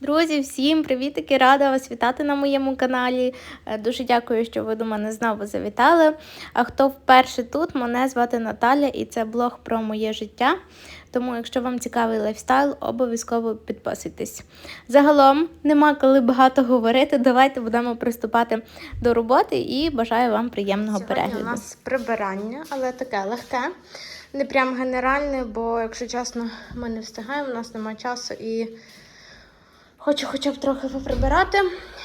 Друзі, всім привітики! Рада вас вітати на моєму каналі. Е, Дуже дякую, що ви до мене знову завітали. А хто вперше тут, мене звати Наталя і це блог про моє життя. Тому, якщо вам цікавий лайфстайл, обов'язково підписуйтесь. Загалом нема коли багато говорити. Давайте будемо приступати до роботи і бажаю вам приємного Сьогодні перегляду. у нас прибирання, але таке легке. Не прям генеральне, бо, якщо чесно, ми не встигаємо, у нас немає часу і хочу хоча б трохи поприбирати.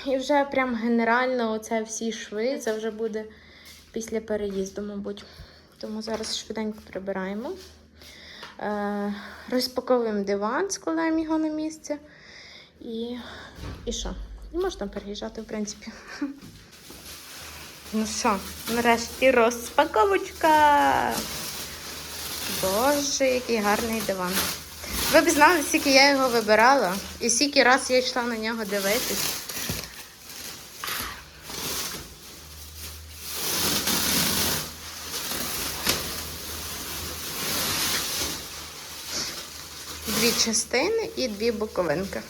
І вже прям генерально оце всі шви. Це вже буде після переїзду, мабуть. Тому зараз швиденько прибираємо. Е, розпаковуємо диван, складаємо його на місце. І, і що? І можна переїжджати, в принципі. Ну що, нарешті розпаковочка. Боже, який гарний диван. Ви б знали, скільки я його вибирала, і скільки раз я йшла на нього дивитись. Дві частини і дві боковинки.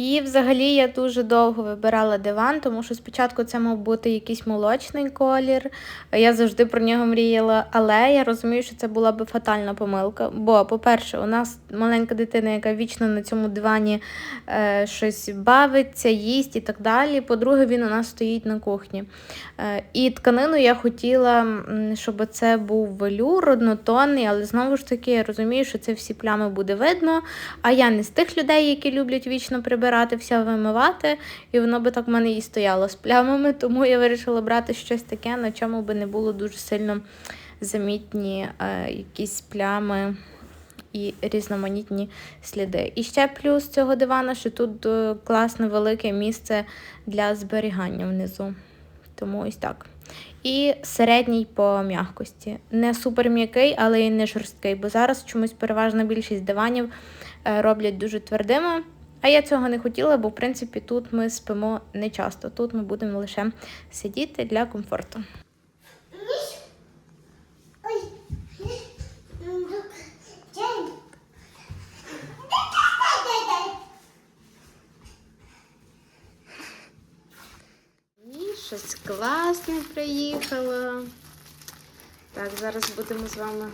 І взагалі я дуже довго вибирала диван, тому що спочатку це мав бути якийсь молочний колір. Я завжди про нього мріяла, але я розумію, що це була би фатальна помилка. Бо, по-перше, у нас маленька дитина, яка вічно на цьому дивані е, щось бавиться, їсть і так далі. По-друге, він у нас стоїть на кухні. Е, і тканину я хотіла, щоб це був велюр однотонний, але знову ж таки я розумію, що це всі плями буде видно. А я не з тих людей, які люблять вічно прибирати, все вимивати, і воно би так в мене і стояло з плямами, тому я вирішила брати щось таке, на чому би не було дуже сильно замітні е, якісь плями. І різноманітні сліди. І ще плюс цього дивана, що тут е, класне велике місце для зберігання внизу. Тому ось так. І середній по м'якості. Не супер м'який, але і не жорсткий, бо зараз чомусь переважна більшість диванів е, роблять дуже твердими. А я цього не хотіла, бо в принципі тут ми спимо не часто. Тут ми будемо лише сидіти для комфорту. Щось класне приїхало. Так, зараз будемо з вами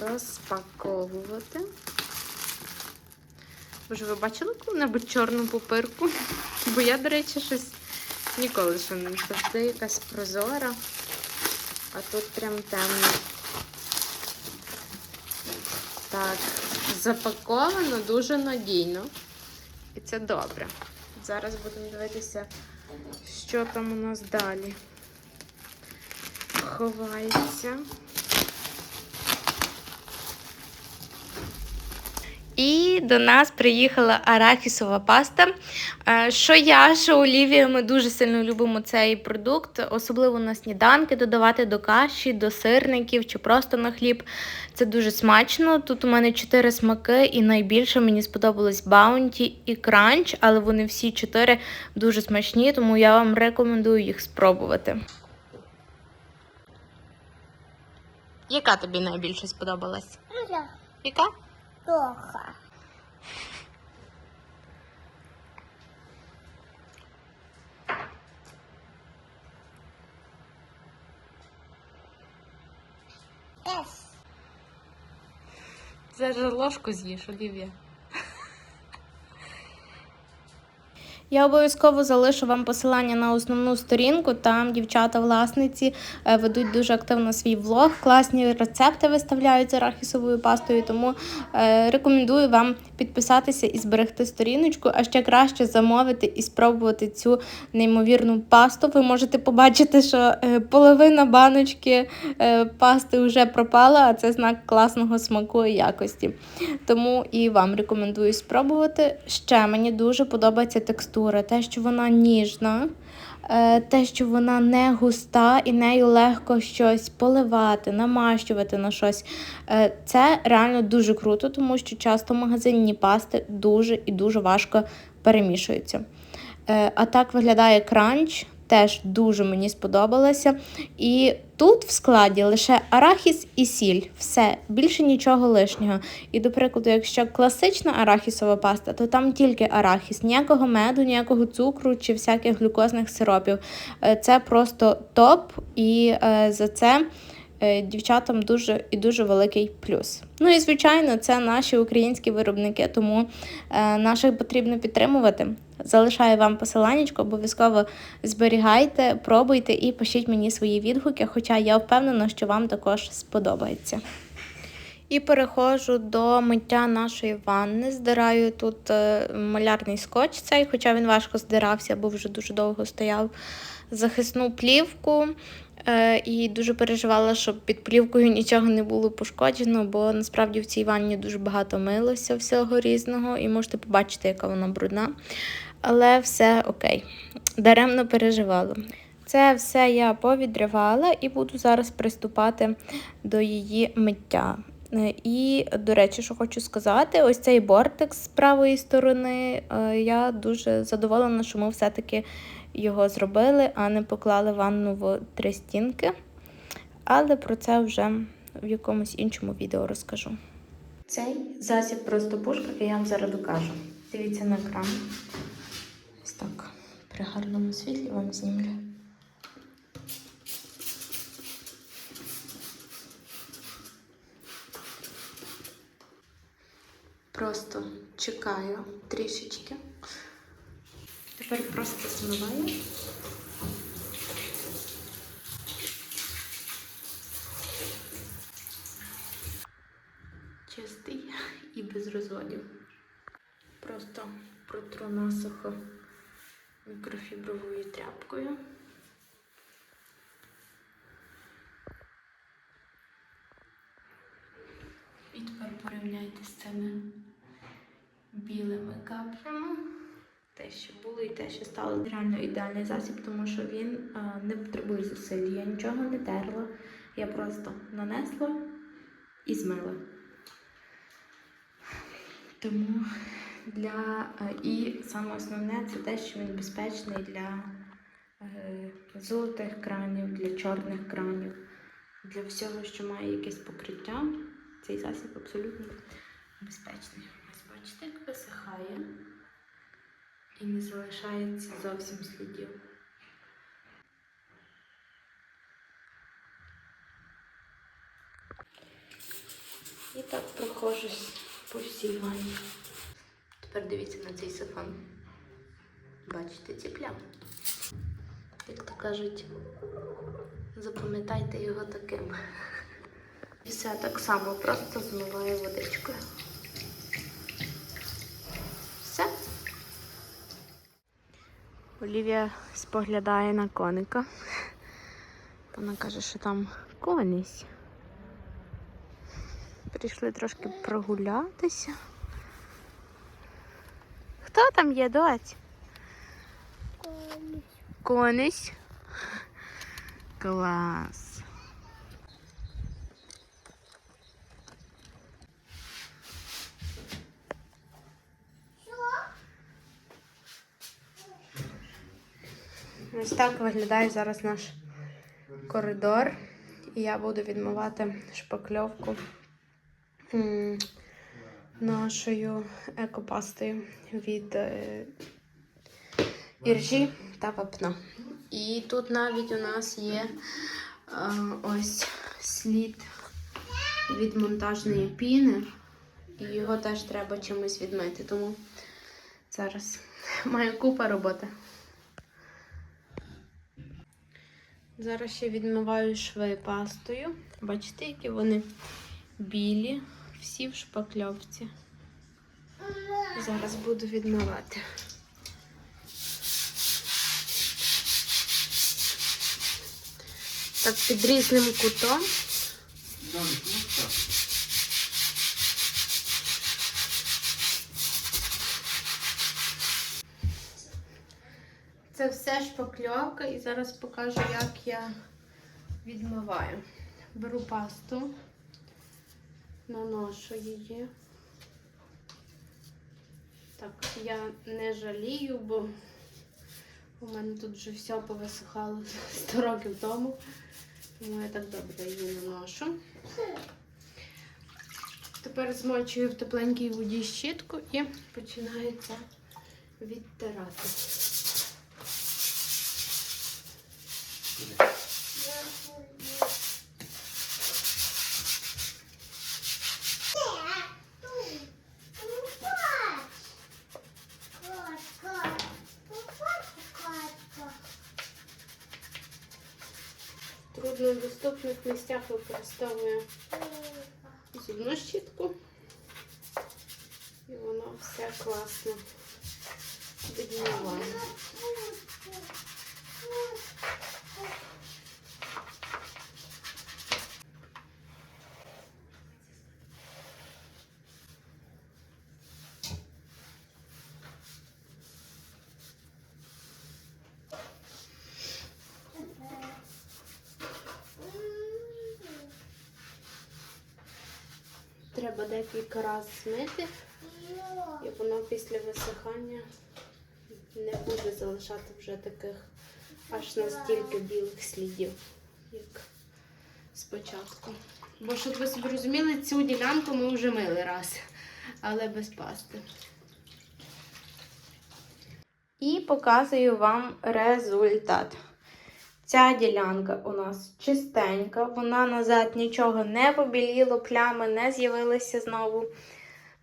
розпаковувати. Боже, ви бачили коли-небудь чорну пупирку? Бо я, до речі, щось ніколи ще не завжди якась прозора, а тут прям темно. Так, запаковано дуже надійно. І це добре. Зараз будемо дивитися, що там у нас далі ховається. І до нас приїхала арахісова паста. Е, Що я, що Олівія, ми дуже сильно любимо цей продукт, особливо на сніданки, додавати до каші, до сирників чи просто на хліб. Це дуже смачно. Тут у мене чотири смаки, і найбільше мені сподобалось Bounty і Crunch, але вони всі чотири дуже смачні, тому я вам рекомендую їх спробувати. Яка тобі найбільше сподобалась? Я Яка? Плохо. Зараз ложку з'їш, Олівія. Я обов'язково залишу вам посилання на основну сторінку. Там дівчата-власниці е, ведуть дуже активно свій влог. Класні рецепти виставляють з арахісовою пастою. Тому е, рекомендую вам підписатися і зберегти сторіночку, а ще краще замовити і спробувати цю неймовірну пасту. Ви можете побачити, що е, половина баночки пасти вже пропала, а це знак класного смаку і якості. Тому і вам рекомендую спробувати. Ще мені дуже подобається текстура, те, що вона ніжна, е, те, що вона не густа і нею легко щось поливати, намащувати на щось. Е, Це реально дуже круто, тому що часто магазинні пасти дуже і дуже важко перемішуються. Е, А так виглядає кранч. Теж дуже мені сподобалася. І тут в складі лише арахіс і сіль. Все, більше нічого лишнього. І, до прикладу, якщо класична арахісова паста, то там тільки арахіс, ніякого меду, ніякого цукру чи всяких глюкозних сиропів. Е, Це просто топ, і е, за це е, дівчатам дуже і дуже великий плюс. Ну і звичайно, це наші українські виробники, тому наших потрібно підтримувати. Залишаю вам посиланнячко, обов'язково зберігайте, пробуйте і пишіть мені свої відгуки, хоча я впевнена, що вам також сподобається. І переходжу до миття нашої ванни. Здираю тут е, малярний скотч цей, хоча він важко здирався, бо вже дуже довго стояв. Захисну плівку е, і дуже переживала, щоб під плівкою нічого не було пошкоджено, бо насправді в цій ванні дуже багато милося всього різного, і можете побачити, яка вона брудна. Але все окей. Даремно переживала. Це все я повідривала і буду зараз приступати до її миття. Е, І, до речі, що хочу сказати, ось цей бортик з правої сторони. е, Я дуже задоволена, що ми все-таки його зробили, а не поклали ванну в три стінки. Але про це вже в якомусь іншому відео розкажу. Цей засіб просто пушка, я вам зараз докажу. Дивіться на екран. Ось так. При гарному світлі вам знімлю. Просто чекаю трішечки. Тепер просто змиваю. Чистий і без розводів. Просто протру насухо мікрофібровою тряпкою. І тепер порівняйте з цими білими каплями. Те, що було, і те, що стало реально ідеальний засіб, тому що він а, не потребує зусиль. Я нічого не терла. Я просто нанесла і змила. Тому для е, і саме основне це те, що він безпечний для е, золотих кранів, для чорних кранів, для всього, що має якесь покриття. Цей засіб абсолютно безпечний. Ось бачите, як висихає і не залишається зовсім слідів. І так прохожусь по всій ванні. Тепер дивіться на цей сифон. Бачите ці плями? Як то кажуть, запам'ятайте його таким. Все так само просто змиваю водичкою. Все. Олівія споглядає на коника. Вона каже, що там конісь. Прийшли трошки прогулятися. Хто там є, доць? Конись. Клас. Ось так виглядає зараз наш коридор. І я буду відмивати шпакльовку нашою екопастою від е, іржі та вапна. І тут навіть у нас є е, ось слід від монтажної піни, і його теж треба чимось відмити. Тому зараз маю купа роботи. Зараз ще відмиваю шви пастою. Бачите, які вони білі, всі в шпакльовці. Зараз буду відмивати. Так, під різним кутом. Це все шпакльовка і зараз покажу, як я відмиваю. Беру пасту, наношу її. Так, я не жалію, бо У мене тут вже все повисихало 100 років тому, тому я так добре її наношу. Тепер змочую в тепленькій воді щітку і починаю це відтирати. Труднодоступних місцях використовую зубну щітку. І воно все класно відмиває. Треба декілька разів змити, і воно після висихання не буде залишати вже таких аж настільки білих слідів, як спочатку. Бо щоб ви собі розуміли, цю ділянку ми вже мили раз, але без пасти. І показую вам результат. Ця ділянка у нас чистенька, вона назад нічого не побіліло, плями не з'явилися знову.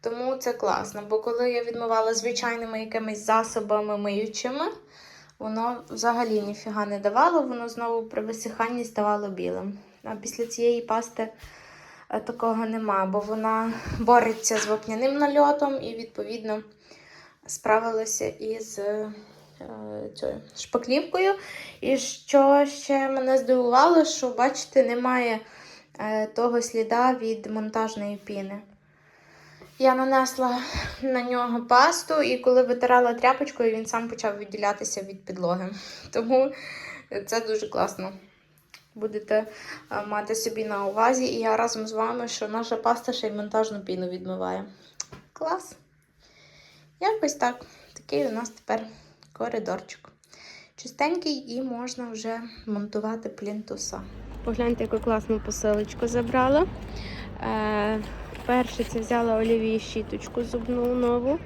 Тому це класно. Бо коли я відмивала звичайними якимись засобами миючими, воно взагалі ніфіга не давало, воно знову при висиханні ставало білим. А після цієї пасти е, такого нема, бо вона бореться з вапняним нальотом і, відповідно, справилася із е, цією шпаклівкою. І що ще мене здивувало, що, бачите, немає е, того сліда від монтажної піни. Я нанесла на нього пасту, і коли витирала тряпочкою, він сам почав відділятися від підлоги. Тому це дуже класно. Будете е, мати собі на увазі, і я разом з вами, що наша паста ще й монтажну піну відмиває. Клас! Якось так. Такий у нас тепер коридорчик. Чистенький і можна вже монтувати плінтуса. Погляньте, яку класну посилочку забрала. Е, перше це взяла олівії щіточку зубну нову.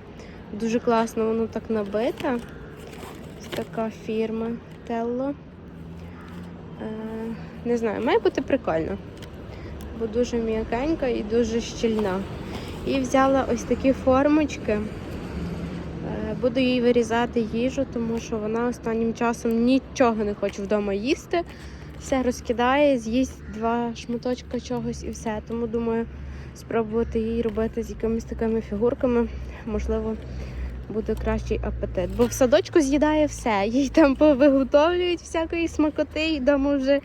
Дуже класно воно так набите. Ось така фірма Tello. Е, не знаю, має бути прикольно. Бо дуже м'якенька і дуже щільна. І взяла ось такі формочки. Буду їй вирізати їжу, тому що вона останнім часом нічого не хоче вдома їсти. Все розкидає, з'їсть два шматочка чогось і все. Тому думаю, спробувати їй робити з якимись такими фігурками. Можливо, буде кращий апетит. Бо в садочку з'їдає все. Їй там повиготовлюють всякої смакоти і вдома вже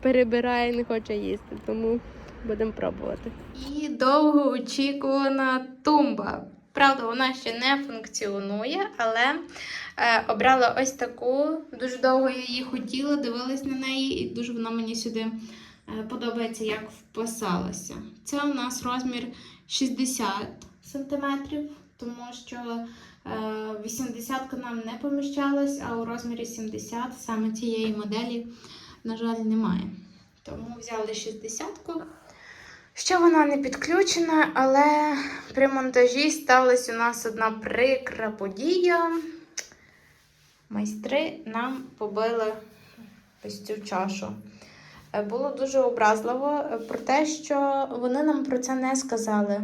перебирає, не хоче їсти. Тому будемо пробувати. І довгоочікувана тумба. Правда, вона ще не функціонує, але е, обрала ось таку. Дуже довго я її хотіла, дивилась на неї, і дуже вона мені сюди е, подобається, як вписалася. Це у нас розмір 60 см, тому що е, 80 нам не поміщалась, а у розмірі 70 саме цієї моделі, на жаль, немає. Тому взяли 60 Ще вона не підключена, але при монтажі сталася у нас одна прикра подія. Майстри нам побили ось цю чашу. Е, Було дуже образливо е, про те, що вони нам про це не сказали.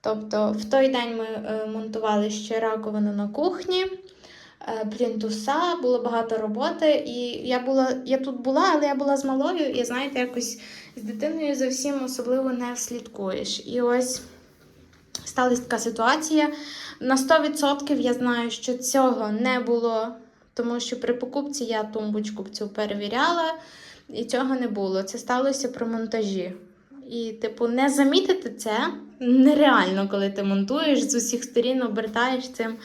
Тобто, в той день ми е, монтували ще раковину на кухні, плінтуса, було багато роботи. І я була, я тут була, але я була з малою, і знаєте, якось з дитиною за всім особливо не слідкуєш. І ось сталася така ситуація. На 100% я знаю, що цього не було, тому що при покупці я тумбочку цю перевіряла, і цього не було. Це сталося при монтажі. І, типу, не замітити це нереально, коли ти монтуєш з усіх сторін, обертаєш цим.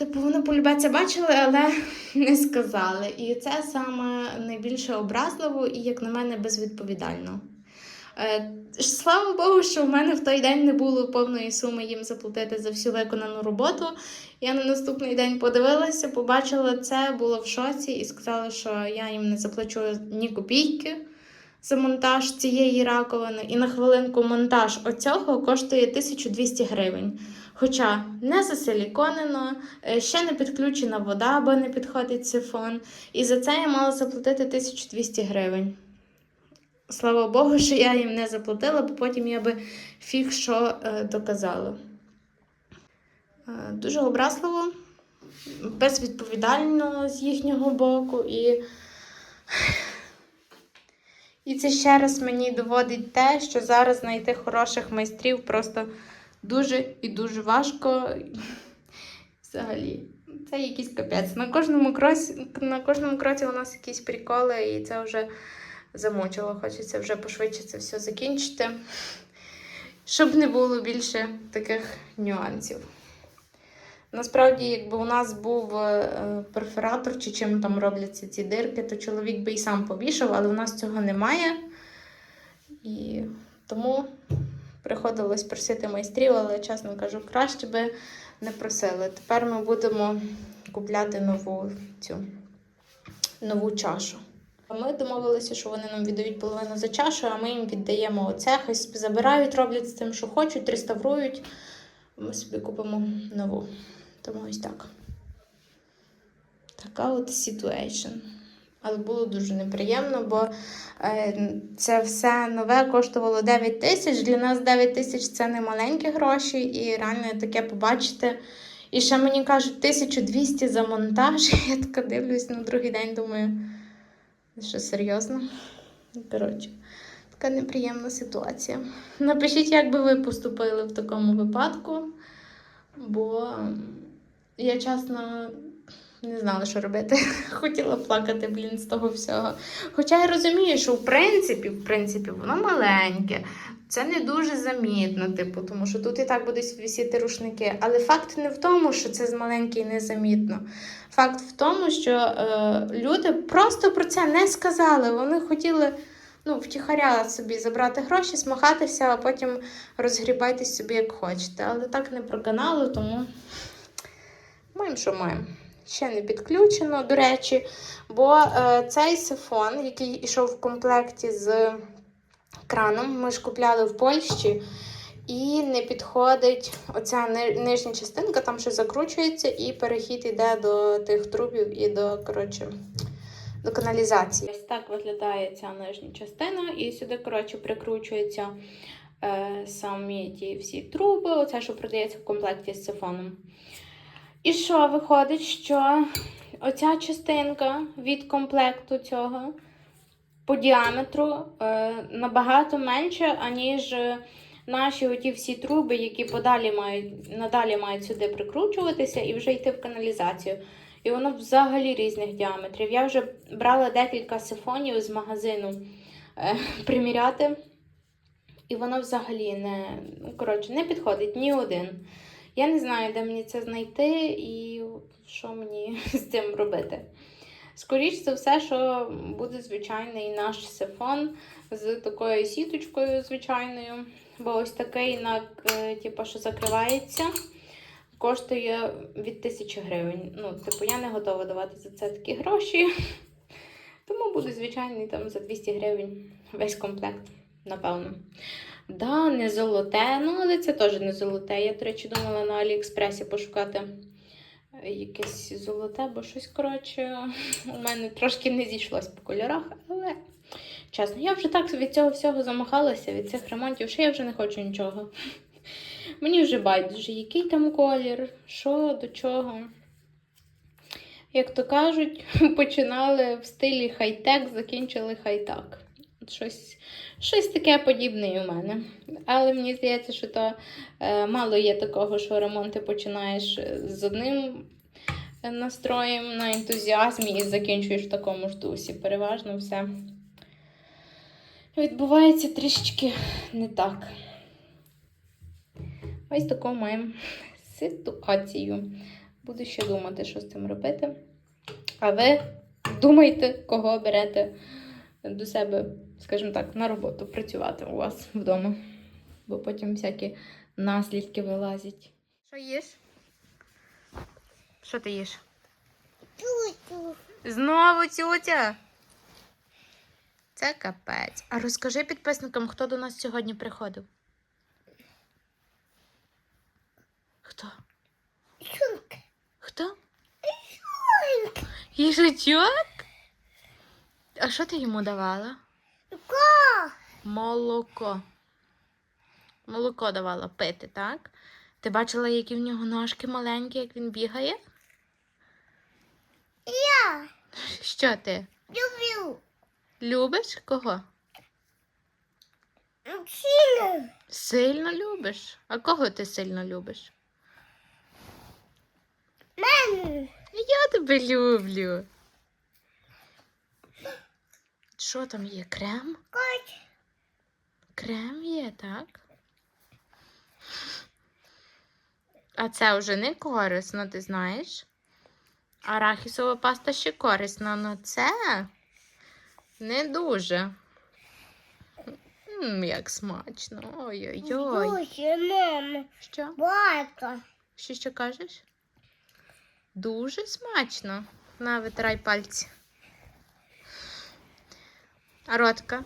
Типу, вони полюбе бачили, але не сказали. І це саме найбільше образливо і, як на мене, безвідповідально. Е, Слава Богу, що в мене в той день не було повної суми їм заплатити за всю виконану роботу. Я на наступний день подивилася, побачила це, була в шоці і сказала, що я їм не заплачу ні копійки за монтаж цієї раковини. І на хвилинку монтаж оцього коштує 1200 гривень. Хоча не засиліконено, е, ще не підключена вода, бо не підходить сифон. І за це я мала заплатити 1200 гривень. Слава Богу, що я їм не заплатила, бо потім я би фіг що е, доказала. Е, дуже образливо, безвідповідально з їхнього боку. І, і це ще раз мені доводить те, що зараз знайти хороших майстрів просто дуже і дуже важко. Взагалі, це якийсь капець. На кожному кроці, на кожному кроці у нас якісь приколи, і це вже замучило. Хочеться вже пошвидше це все закінчити, щоб не було більше таких нюансів. Насправді, якби у нас був е, перфоратор чи чим там робляться ці дирки, то чоловік би і сам повішав, але у нас цього немає. І тому приходилось просити майстрів, але чесно кажу, краще би не просили. Тепер ми будемо купляти нову цю нову чашу. Ми домовилися, що вони нам віддають половину за чашу, а ми їм віддаємо оце. Хай забирають, роблять з тим, що хочуть, реставрують. Ми собі купимо нову. Тому ось так. Така от situation. Але було дуже неприємно, бо е, це все нове коштувало 9 тисяч. Для нас 9 тисяч це не маленькі гроші, і реально таке побачити. І ще мені кажуть 1200 за монтаж. Я така дивлюсь на другий день, думаю, що серйозно? Коротше, така неприємна ситуація. Напишіть, як би ви поступили в такому випадку, бо я чесно не знала, що робити. Хотіла плакати, блін, з того всього. Хоча я розумію, що в принципі, в принципі, воно маленьке. Це не дуже замітно, типу, тому що тут і так будуть висіти рушники. Але факт не в тому, що це маленьке і незамітно. Факт в тому, що е, люди просто про це не сказали. Вони хотіли ну, втіхаря собі забрати гроші, смахатися, а потім розгрібайтесь собі як хочете. Але так не проканало, тому маємо, що маємо. Ще не підключено, до речі, бо е, цей сифон, який йшов в комплекті з краном, ми ж купляли в Польщі, і не підходить оця нижня частинка, там що закручується, і перехід йде до тих трубів і до, коротше, до каналізації. Ось так виглядає ця нижня частина, і сюди, коротше, прикручується е, самі ті всі труби, оце, що продається в комплекті з сифоном. І що виходить, що оця частинка від комплекту цього по діаметру е, набагато менше, аніж наші оті всі труби, які подалі мають, надалі мають сюди прикручуватися і вже йти в каналізацію. І воно взагалі різних діаметрів. Я вже брала декілька сифонів з магазину е, приміряти, і воно взагалі не, ну, коротше, не підходить ні один. Я не знаю, де мені це знайти і що мені з цим робити. Скоріше за все, що буде звичайний наш сифон з такою сіточкою звичайною. Бо ось такий, е, типу, що закривається, коштує від 1000 гривень. Ну, типу, я не готова давати за це такі гроші. Тому буде звичайний там за 200 гривень весь комплект, напевно. Да, не золоте, ну але це теж не золоте. Я, до речі, думала на Аліекспресі пошукати е, якесь золоте, бо щось, коротше, у мене трошки не зійшлось по кольорах, але чесно, я вже так від цього всього замахалася, від цих ремонтів, що я вже не хочу нічого. Мені вже байдуже, який там колір, що до чого. Як то кажуть, починали в стилі хай-тек, закінчили хай-так. Щось, щось таке подібне і у мене. Але мені здається, що то е, мало є такого, що ремонти починаєш з одним е, настроєм на ентузіазмі і закінчуєш в такому ж дусі. Переважно все відбувається трішечки не так. Ось таку маємо ситуацію. Буду ще думати, що з цим робити. А ви думайте, кого берете до себе скажімо так, на роботу працювати у вас вдома. Бо потім всякі наслідки вилазять. Що їш? Що ти їш? Туту. Знову тютя. Це капець. А розкажи підписникам, хто до нас сьогодні приходив. Хто? Шунка. Хто? Їжачок? А що ти йому давала? Ко. Молоко. Молоко давала пити, так? Ти бачила, які в нього ножки маленькі, як він бігає? Я Що ти? люблю. Любиш кого? Сильно. Сильно любиш? А кого ти сильно любиш? Маму. Я тебе люблю. Що там є? Крем? Крем є, так? А це вже не корисно, ти знаєш? Арахісова паста ще корисна, але це не дуже. М, як смачно. Ой-ой-ой. Дуже, мама. Що? Батько. Що що кажеш? Дуже смачно. На, витирай пальці. А ротка?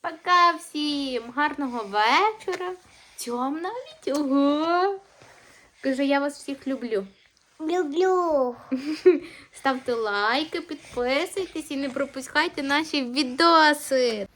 Пока всім! Гарного вечора. Тьом навіть. Ого. Каже, я вас всіх люблю. Люблю. Ставте лайки, підписуйтесь і не пропускайте наші відоси.